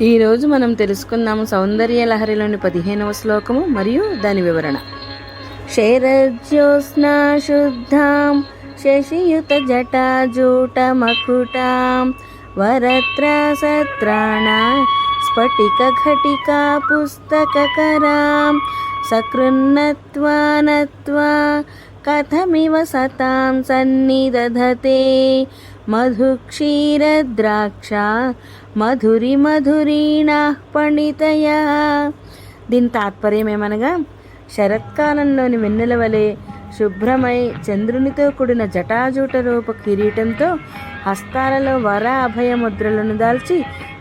ఈరోజు మనం తెలుసుకుందాము సౌందర్య లహరిలోని పదిహేనవ శ్లోకము మరియు దాని వివరణ. క్షేరజ్యోత్స్నా శుద్ధాం శశియుత జటాజూటమకుటాం వరత్ర సత్రాణ స్ఫటిక ఘటికా పుస్తకకరాం సకృన్నత్వానత్వా కథమివ సతాం సన్నిదధతే మధుక్షీరద్రాక్ష మధురి మధురీణా దీని తాత్పర్యం ఏమనగా శరత్కాలంలోని వెన్నెల వలె శుభ్రమై చంద్రునితో కూడిన జటాజూట రూప కిరీటంతో హస్తాలలో వర అభయ ముద్రలను దాల్చి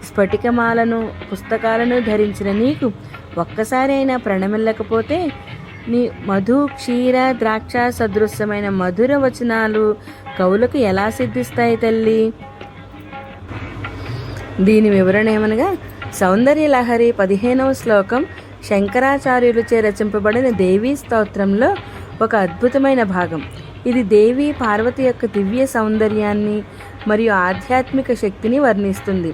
స్ఫటికమాలను పుస్తకాలను ధరించిన నీకు ఒక్కసారి అయినా ప్రణమిల్లకపోతే నీ మధు క్షీర ద్రాక్ష సదృశ్యమైన మధుర వచనాలు కవులకు ఎలా సిద్ధిస్తాయి తల్లి? దీని వివరణ ఏమనగా సౌందర్య లహరి పదిహేనవ శ్లోకం శంకరాచార్యులచే రచింపబడిన దేవీ స్తోత్రంలో ఒక అద్భుతమైన భాగం. ఇది దేవి పార్వతి యొక్క దివ్య సౌందర్యాన్ని మరియు ఆధ్యాత్మిక శక్తిని వర్ణిస్తుంది.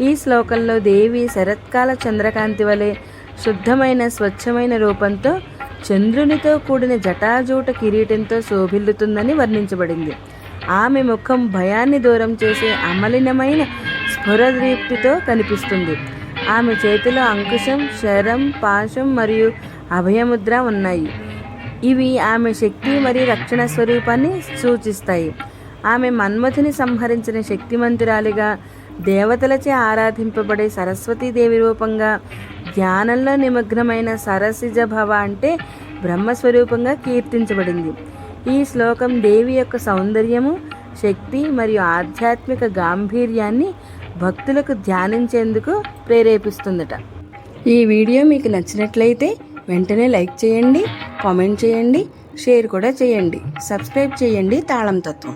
ఈ శ్లోకంలో దేవి శరత్కాల చంద్రకాంతి వలె శుద్ధమైన స్వచ్ఛమైన రూపంతో చంద్రునితో కూడిన జటాజూట కిరీటంతో శోభిల్లుతుందని వర్ణించబడింది. ఆమె ముఖం భయాన్ని దూరం చేసే అమలినమైన స్ఫురదీప్తితో కనిపిస్తుంది. ఆమె చేతిలో అంకుశం శరం పాశం మరియు అభయముద్ర ఉన్నాయి. ఇవి ఆమె శక్తి మరియు రక్షణ స్వరూపాన్ని సూచిస్తాయి. ఆమె మన్మథుని సంహరించిన శక్తిమంతురాలిగా దేవతలచే ఆరాధింపబడే సరస్వతీదేవి రూపంగా ధ్యానంలో నిమగ్నమైన సరసిజ భవ అంటే బ్రహ్మస్వరూపంగా కీర్తించబడింది. ఈ శ్లోకం దేవి యొక్క సౌందర్యము శక్తి మరియు ఆధ్యాత్మిక గాంభీర్యాన్ని భక్తులకు ధ్యానించేందుకు ప్రేరేపిస్తుందట. ఈ వీడియో మీకు నచ్చినట్లయితే వెంటనే లైక్ చేయండి కామెంట్ చేయండి షేర్ కూడా చేయండి. సబ్స్క్రైబ్ చేయండి తాళం తత్వం.